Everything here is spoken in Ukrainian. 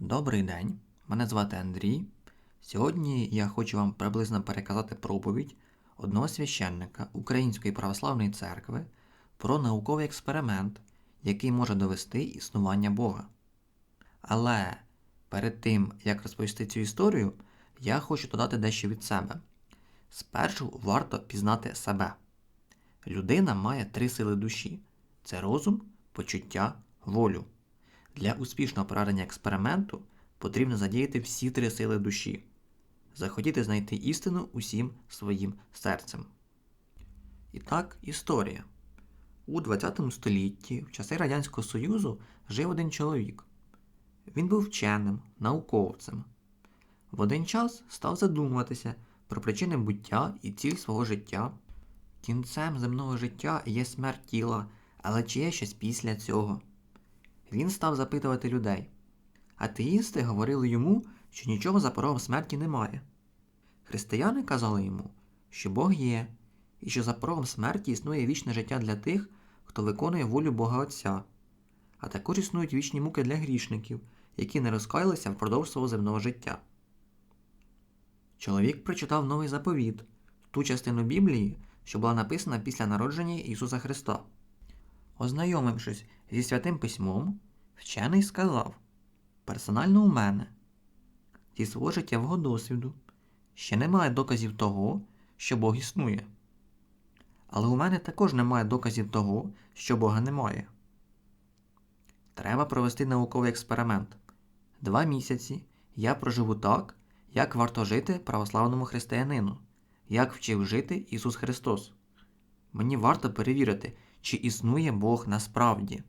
Добрий день, мене звати Андрій. Сьогодні я хочу вам приблизно переказати проповідь одного священника Української православної церкви про науковий експеримент, який може довести існування Бога. Але перед тим, як розповісти цю історію, я хочу додати дещо від себе. Спершу варто пізнати себе. Людина має три сили душі: це розум, почуття, волю. Для успішного проведення експерименту потрібно задіяти всі три сили душі, захотіти знайти істину усім своїм серцем. І так, історія. У ХХ столітті, в часи Радянського Союзу, жив один чоловік. Він був вченим, науковцем. В один час став задумуватися про причини буття і ціль свого життя. Кінцем земного життя є смерть тіла, але чи є щось після цього? Він став запитувати людей. Атеїсти говорили йому, що нічого за порогом смерті немає. Християни казали йому, що Бог є, і що за порогом смерті існує вічне життя для тих, хто виконує волю Бога Отця, а також існують вічні муки для грішників, які не розкаялися впродовж свого земного життя. Чоловік прочитав новий заповіт, ту частину Біблії, що була написана після народження Ісуса Христа. Ознайомившись зі святим письмом, вчений сказав: персонально у мене, зі свого життєвого досвіду, ще немає доказів того, що Бог існує. Але у мене також немає доказів того, що Бога немає. Треба провести науковий експеримент. Два місяці я проживу так, як варто жити православному християнину, як вчив жити Ісус Христос. Мені варто перевірити, чи існує Бог насправді.